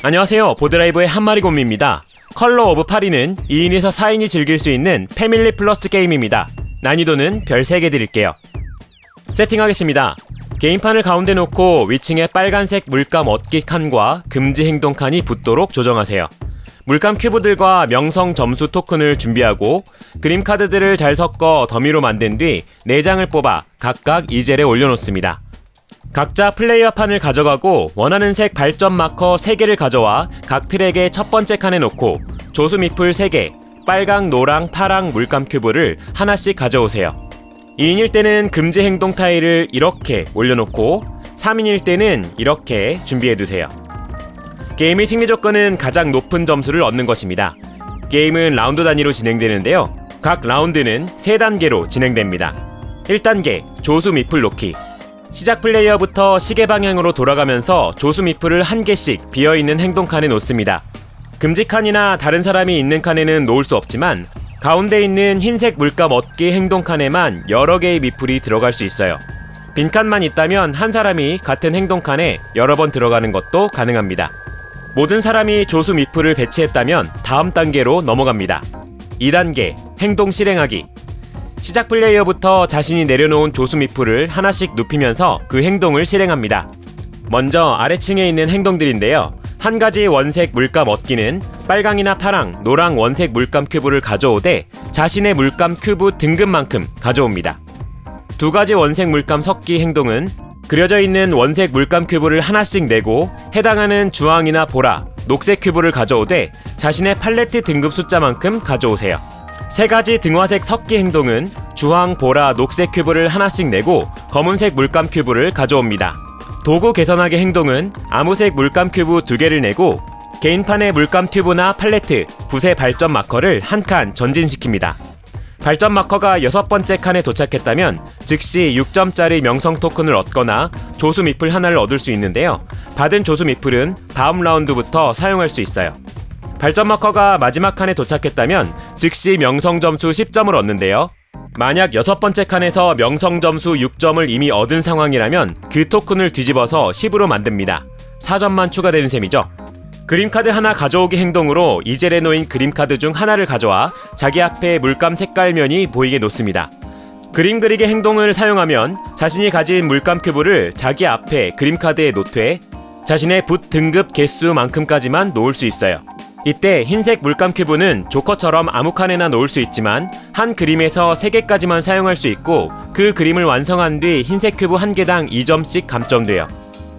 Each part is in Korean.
안녕하세요. 보드라이브의 한마리 곰입니다. 컬러 오브 파리는 2인에서 4인이 즐길 수 있는 패밀리 플러스 게임입니다. 난이도는 별 3개 드릴게요. 세팅하겠습니다. 게임판을 가운데 놓고 위층에 빨간색 물감 얻기 칸과 금지 행동 칸이 붙도록 조정하세요. 물감 큐브들과 명성 점수 토큰을 준비하고 그림 카드들을 잘 섞어 더미로 만든 뒤 4장을 뽑아 각각 이젤에 올려놓습니다. 각자 플레이어 판을 가져가고 원하는 색 발점 마커 3개를 가져와 각 트랙의 첫 번째 칸에 놓고 조수 미풀 3개, 빨강, 노랑, 파랑 물감 큐브를 하나씩 가져오세요. 2인일 때는 금지 행동 타일을 이렇게 올려놓고 3인일 때는 이렇게 준비해두세요. 게임의 승리 조건은 가장 높은 점수를 얻는 것입니다. 게임은 라운드 단위로 진행되는데요. 각 라운드는 3단계로 진행됩니다. 1단계 조수 미풀 놓기 시작 플레이어부터 시계 방향으로 돌아가면서 조수 미풀을 한 개씩 비어있는 행동 칸에 놓습니다. 금지 칸이나 다른 사람이 있는 칸에는 놓을 수 없지만 가운데 있는 흰색 물감 얻기 행동 칸에만 여러 개의 미풀이 들어갈 수 있어요. 빈 칸만 있다면 한 사람이 같은 행동 칸에 여러 번 들어가는 것도 가능합니다. 모든 사람이 조수 미풀을 배치했다면 다음 단계로 넘어갑니다. 2단계 행동 실행하기 시작 플레이어부터 자신이 내려놓은 조수 미풀을 하나씩 눕히면서 그 행동을 실행합니다. 먼저 아래층에 있는 행동들인데요. 한 가지 원색 물감 얻기는 빨강이나 파랑, 노랑 원색 물감 큐브를 가져오되 자신의 물감 큐브 등급만큼 가져옵니다. 두 가지 원색 물감 섞기 행동은 그려져 있는 원색 물감 큐브를 하나씩 내고 해당하는 주황이나 보라, 녹색 큐브를 가져오되 자신의 팔레트 등급 숫자만큼 가져오세요. 세 가지 등화색 섞기 행동은 주황, 보라, 녹색 큐브를 하나씩 내고 검은색 물감 큐브를 가져옵니다. 도구 개선하기 행동은 아무색 물감 큐브 두 개를 내고 개인판의 물감 튜브나 팔레트, 붓의 발전 마커를 한 칸 전진시킵니다. 발전 마커가 여섯 번째 칸에 도착했다면 즉시 6점짜리 명성 토큰을 얻거나 조수 미풀 하나를 얻을 수 있는데요. 받은 조수 미풀은 다음 라운드부터 사용할 수 있어요. 발전 마커가 마지막 칸에 도착했다면 즉시 명성 점수 10점을 얻는데요. 만약 여섯 번째 칸에서 명성 점수 6점을 이미 얻은 상황이라면 그 토큰을 뒤집어서 10으로 만듭니다. 4점만 추가되는 셈이죠. 그림카드 하나 가져오기 행동으로 이젤에 놓인 그림카드 중 하나를 가져와 자기 앞에 물감 색깔면이 보이게 놓습니다. 그림 그리기 행동을 사용하면 자신이 가진 물감 큐브를 자기 앞에 그림카드에 놓되 자신의 붓 등급 개수만큼까지만 놓을 수 있어요. 이때 흰색 물감 큐브는 조커처럼 아무 칸에나 놓을 수 있지만 한 그림에서 3개까지만 사용할 수 있고 그 그림을 완성한 뒤 흰색 큐브 한 개당 2점씩 감점돼요.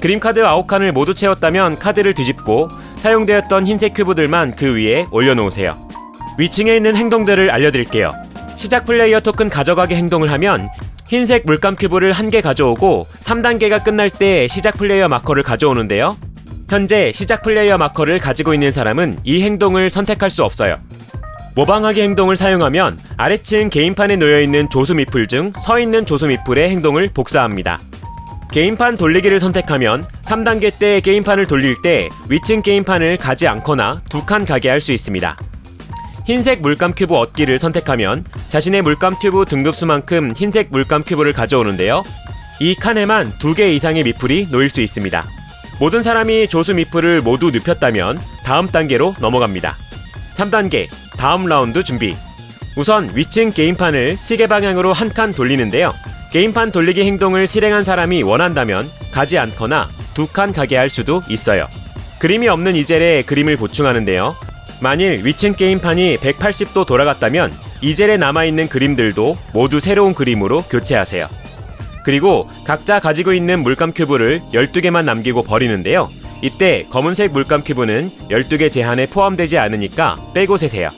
그림 카드 9칸을 모두 채웠다면 카드를 뒤집고 사용되었던 흰색 큐브들만 그 위에 올려놓으세요. 위층에 있는 행동들을 알려드릴게요. 시작 플레이어 토큰 가져가기 행동을 하면 흰색 물감 큐브를 한 개 가져오고 3단계가 끝날 때 시작 플레이어 마커를 가져오는데요. 현재 시작 플레이어 마커를 가지고 있는 사람은 이 행동을 선택할 수 없어요. 모방하기 행동을 사용하면 아래층 게임판에 놓여있는 조수 미풀 중서 있는 조수 미풀의 행동을 복사합니다. 게임판 돌리기를 선택하면 3단계 때 게임판을 돌릴 때 위층 게임판을 가지 않거나 두 칸 가게 할 수 있습니다. 흰색 물감 큐브 얻기를 선택하면 자신의 물감 튜브 등급수만큼 흰색 물감 큐브를 가져오는데요. 이 칸에만 두 개 이상의 미풀이 놓일 수 있습니다. 모든 사람이 조수 미풀을 모두 눕혔다면 다음 단계로 넘어갑니다. 3단계 다음 라운드 준비. 우선 위층 게임판을 시계 방향으로 한 칸 돌리는데요. 게임판 돌리기 행동을 실행한 사람이 원한다면 가지 않거나 두 칸 가게 할 수도 있어요. 그림이 없는 이젤에 그림을 보충하는데요. 만일 위층 게임판이 180도 돌아갔다면 이젤에 남아있는 그림들도 모두 새로운 그림으로 교체하세요. 그리고 각자 가지고 있는 물감 큐브를 12개만 남기고 버리는데요. 이때 검은색 물감 큐브는 12개 제한에 포함되지 않으니까 빼고 세세요.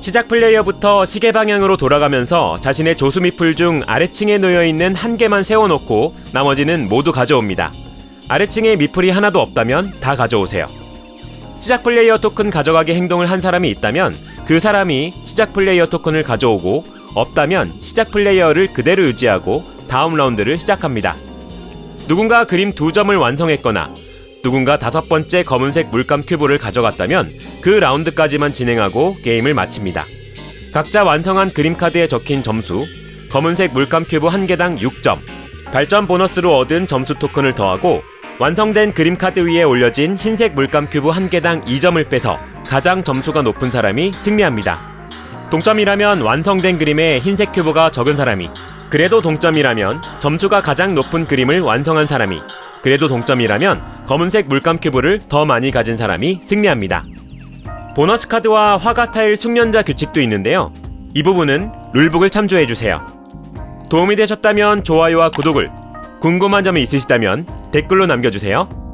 시작 플레이어부터 시계 방향으로 돌아가면서 자신의 조수 미풀 중 아래층에 놓여 있는 한 개만 세워놓고 나머지는 모두 가져옵니다. 아래층에 미풀이 하나도 없다면 다 가져오세요. 시작 플레이어 토큰 가져가기 행동을 한 사람이 있다면 그 사람이 시작 플레이어 토큰을 가져오고 없다면 시작 플레이어를 그대로 유지하고 다음 라운드를 시작합니다. 누군가 그림 두 점을 완성했거나 누군가 다섯 번째 검은색 물감 큐브를 가져갔다면 그 라운드까지만 진행하고 게임을 마칩니다. 각자 완성한 그림 카드에 적힌 점수, 검은색 물감 큐브 한 개당 6점, 발전 보너스로 얻은 점수 토큰을 더하고 완성된 그림 카드 위에 올려진 흰색 물감 큐브 한 개당 2점을 빼서 가장 점수가 높은 사람이 승리합니다. 동점이라면 완성된 그림에 흰색 큐브가 적은 사람이, 그래도 동점이라면 점수가 가장 높은 그림을 완성한 사람이, 그래도 동점이라면 검은색 물감 큐브를 더 많이 가진 사람이 승리합니다. 보너스 카드와 화가 타일 숙련자 규칙도 있는데요. 이 부분은 룰북을 참조해 주세요. 도움이 되셨다면 좋아요와 구독을, 궁금한 점이 있으시다면 댓글로 남겨주세요.